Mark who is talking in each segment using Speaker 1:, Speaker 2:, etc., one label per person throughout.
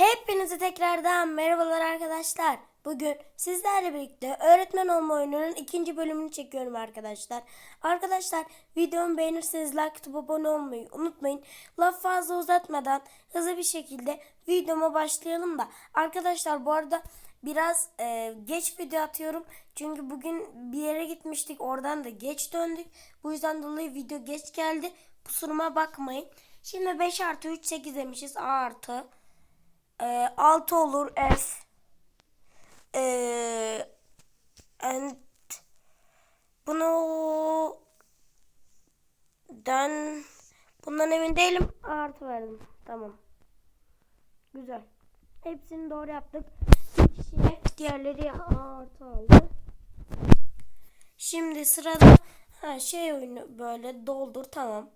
Speaker 1: Hepinize tekrardan merhabalar arkadaşlar. Bugün sizlerle birlikte öğretmen olma oyununun ikinci bölümünü çekiyorum arkadaşlar. Arkadaşlar videomu beğenirseniz like atıp abone olmayı unutmayın. Laf fazla uzatmadan hızlı bir şekilde videoma başlayalım da. Arkadaşlar bu arada biraz e, geç video atıyorum. Çünkü bugün bir yere gitmiştik oradan da geç döndük. Bu yüzden dolayı video geç geldi. Kusuruma bakmayın. Şimdi 5 artı 3 8 demişiz. A artı. Ee, 6 olur F. Ee, and bunu den bundan emin değilim. Artı verdim. Tamam. Güzel. Hepsini doğru yaptık. Bir kişi F, diğerleri artı aldı. Şimdi sırada ha, şey oyunu böyle doldur tamam.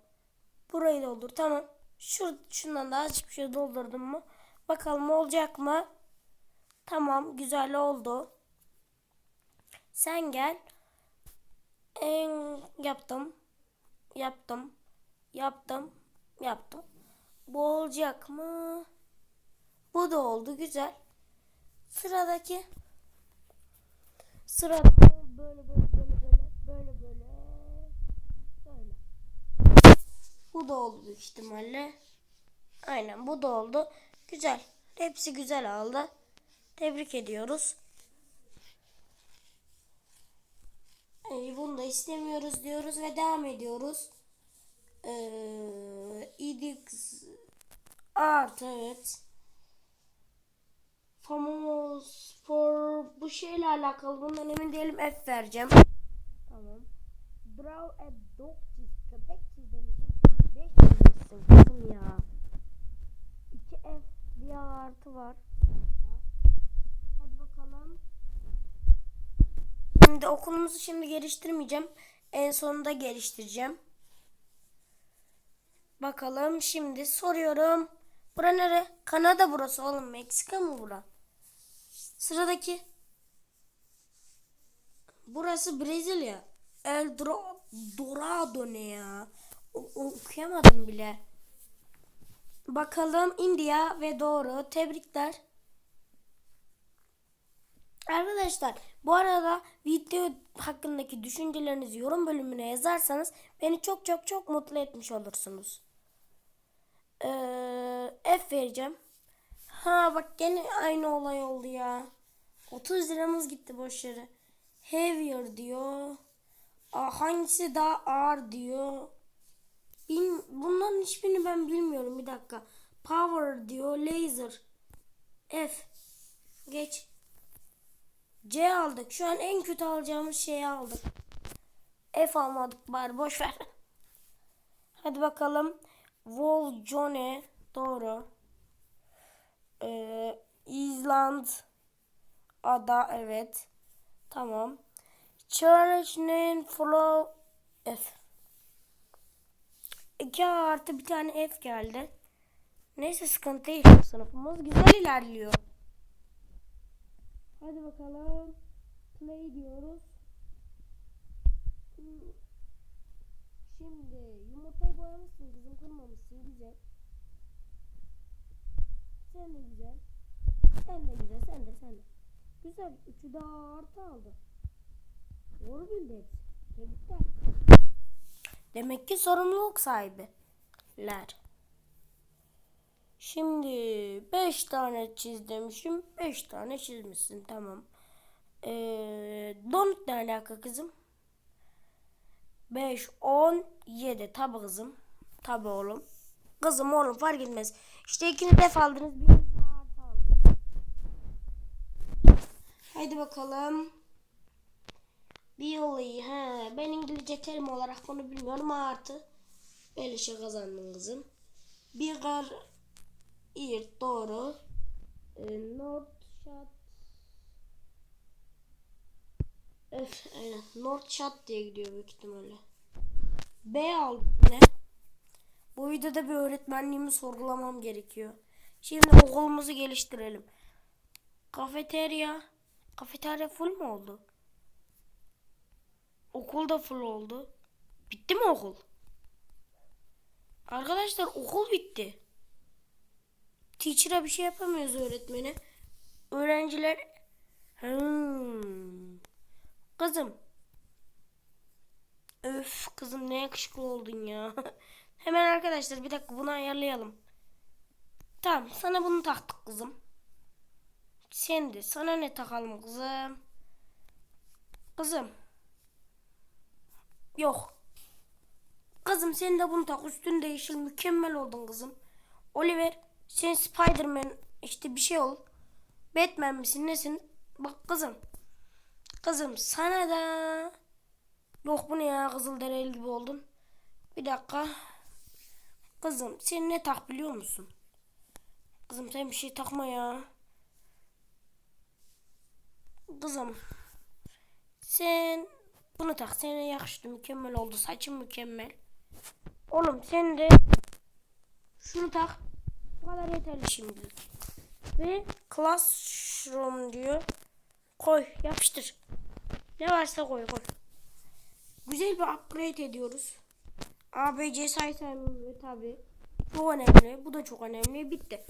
Speaker 1: Burayı doldur tamam. Şu, şundan daha azıcık bir şey doldurdum mu? Bakalım olacak mı? Tamam güzel oldu. Sen gel. En yaptım. Yaptım. Yaptım. Yaptım. Bu olacak mı? Bu da oldu güzel. Sıradaki sırada böyle böyle böyle böyle böyle böyle böyle. Bu da oldu büyük ihtimalle. Aynen bu da oldu. Güzel. Hepsi güzel aldı. Tebrik ediyoruz. Ee, bunu da istemiyoruz diyoruz ve devam ediyoruz. Ee, idix artı evet. Famous for bu şeyle alakalı bundan emin değilim F vereceğim. Tamam. Draw a dog. Köpek çiz demişim. 5 çizmişsin kızım ya. 2 F bir artı var. Hadi bakalım. Şimdi okulumuzu şimdi geliştirmeyeceğim. En sonunda geliştireceğim. Bakalım şimdi soruyorum. Bura nere? Kanada burası oğlum. Meksika mı bura? Sıradaki. Burası Brezilya. El Dorado ne ya? O- okuyamadım bile. Bakalım India ve doğru. Tebrikler. Arkadaşlar bu arada video hakkındaki düşüncelerinizi yorum bölümüne yazarsanız beni çok çok çok mutlu etmiş olursunuz. Ee, F vereceğim. Ha bak gene aynı olay oldu ya. 30 liramız gitti boş yere. Heavier diyor. Aa, hangisi daha ağır diyor. Bil, bunların hiçbirini ben bilmiyorum. Bir dakika. Power diyor. Laser. F. Geç. C aldık. Şu an en kötü alacağımız şeyi aldık. F almadık bari boş ver. Hadi bakalım. Vol Johnny doğru. Ee, Island ada evet. Tamam. Church name follow F. 2 artı bir tane F geldi. Neyse sıkıntı değil. Sınıfımız güzel ilerliyor. Hadi bakalım. Play diyoruz. Şimdi yumurtayı boyamışsın kızım kırmamışsın güzel. Sen de güzel. Sen de güzel sen de sen de. Güzel. Üçü daha artı aldı. Doğru bildi hepsi. Tebrikler. Demek ki sorumluluk sahibiler. Şimdi 5 tane çiz demişim. 5 tane çizmişsin tamam. Ee, donut ne alaka kızım? 5, 10, 7. Tabi kızım. Tabi oğlum. Kızım oğlum fark etmez. İşte ikini def aldınız. Aldı. Haydi bakalım. Bir olayı. He, ben İngilizce terim olarak bunu bilmiyorum. A artı. Beleşe kazandın kızım. Bir gar İr doğru. Ee, North Shot Öf, aynen. North Shot diye gidiyor büyük ihtimalle. B aldık yine. Bu videoda bir öğretmenliğimi sorgulamam gerekiyor. Şimdi okulumuzu geliştirelim. Kafeterya. Kafeterya full mu oldu? Okul da full oldu. Bitti mi okul? Arkadaşlar okul bitti. teacher'a bir şey yapamıyoruz öğretmeni. Öğrenciler Hmm. Kızım. Öf kızım ne yakışıklı oldun ya. Hemen arkadaşlar bir dakika bunu ayarlayalım. Tamam sana bunu taktık kızım. Sen de sana ne takalım kızım? Kızım. Yok. Kızım sen de bunu tak üstünde yeşil mükemmel oldun kızım. Oliver sen Spiderman işte bir şey ol. Batman misin nesin? Bak kızım. Kızım sana da Yok bu ne ya Kızılderili gibi oldun. Bir dakika. Kızım sen ne tak biliyor musun? Kızım sen bir şey takma ya. Kızım. Sen bunu tak. Sana yakıştı. Mükemmel oldu. Saçın mükemmel. Oğlum sen de şunu tak. Bu kadar yeterli şimdilik. Ve classroom diyor. Koy yapıştır. Ne varsa koy koy. Güzel bir upgrade ediyoruz. ABC sayısı önemli tabi. Çok önemli. Bu da çok önemli. Bitti.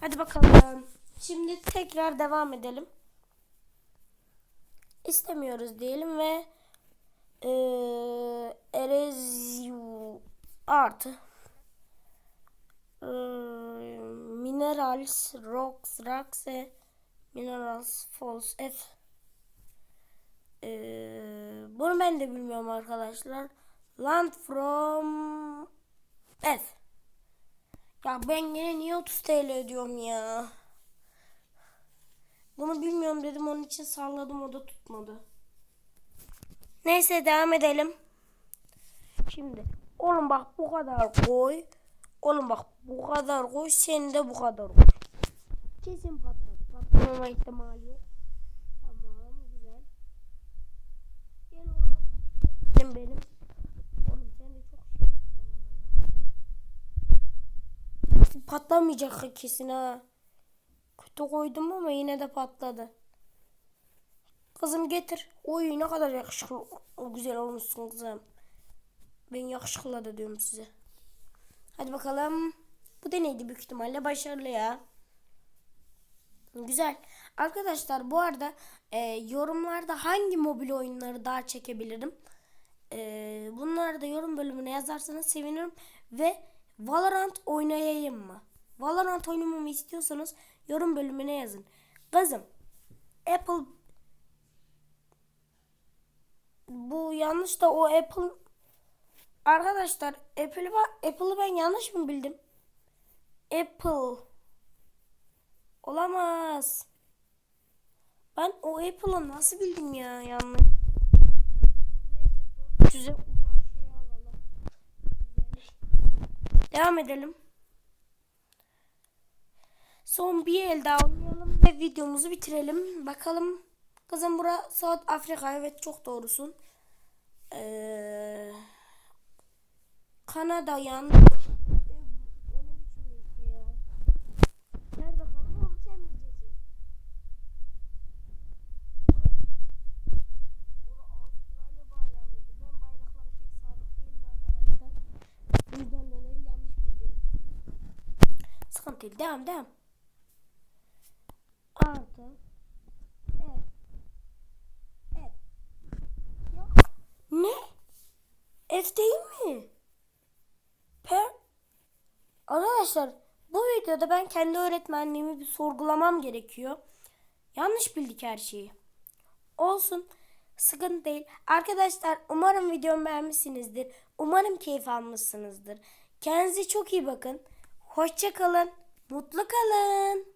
Speaker 1: Hadi bakalım. Şimdi tekrar devam edelim. İstemiyoruz diyelim ve eee erezyu artı eee, minerals rocks rocks minerals false f Eee, bunu ben de bilmiyorum arkadaşlar. Land from F. Ya ben yine niye 30 TL ödüyorum ya? Bunu bilmiyorum dedim onun için salladım o da tutmadı. Neyse devam edelim. Şimdi oğlum bak bu kadar koy. Oğlum bak bu kadar koy sen de bu kadar koy. Kesin patladı. Patlamama ihtimali yok. Tamam güzel. Gel oğlum. Benim benim. Oğlum sen de çok şey. Patlamayacak kesin ha. Kötü koydum ama yine de patladı. Kızım getir. Oy ne kadar yakışıklı. O güzel olmuşsun kızım. Ben yakışıklı da diyorum size. Hadi bakalım. Bu deneydi büyük ihtimalle başarılı ya. Güzel. Arkadaşlar bu arada e, yorumlarda hangi mobil oyunları daha çekebilirim? E, bunları da yorum bölümüne yazarsanız sevinirim. Ve Valorant oynayayım mı? Valorant oynamamı istiyorsanız yorum bölümüne yazın. Kızım Apple bu yanlış da o Apple Arkadaşlar Apple'ı Apple'ı ben yanlış mı bildim? Apple Olamaz. Ben o Apple'ı nasıl bildim ya yanlış. Neyse 400'e uzan alalım. Devam edelim. Son bir el daha oynayalım ve videomuzu bitirelim. Bakalım. Kızım bura South Afrika. Evet çok doğrusun. Ee, Kanada yandı. Sıkıntı değil. Devam devam. Artı. Evet. Evet. Ya. Ne? F değil mi? Arkadaşlar bu videoda ben kendi öğretmenliğimi bir sorgulamam gerekiyor. Yanlış bildik her şeyi. Olsun. Sıkıntı değil. Arkadaşlar umarım videomu beğenmişsinizdir. Umarım keyif almışsınızdır. Kendinize çok iyi bakın. Hoşça kalın. Mutlu kalın.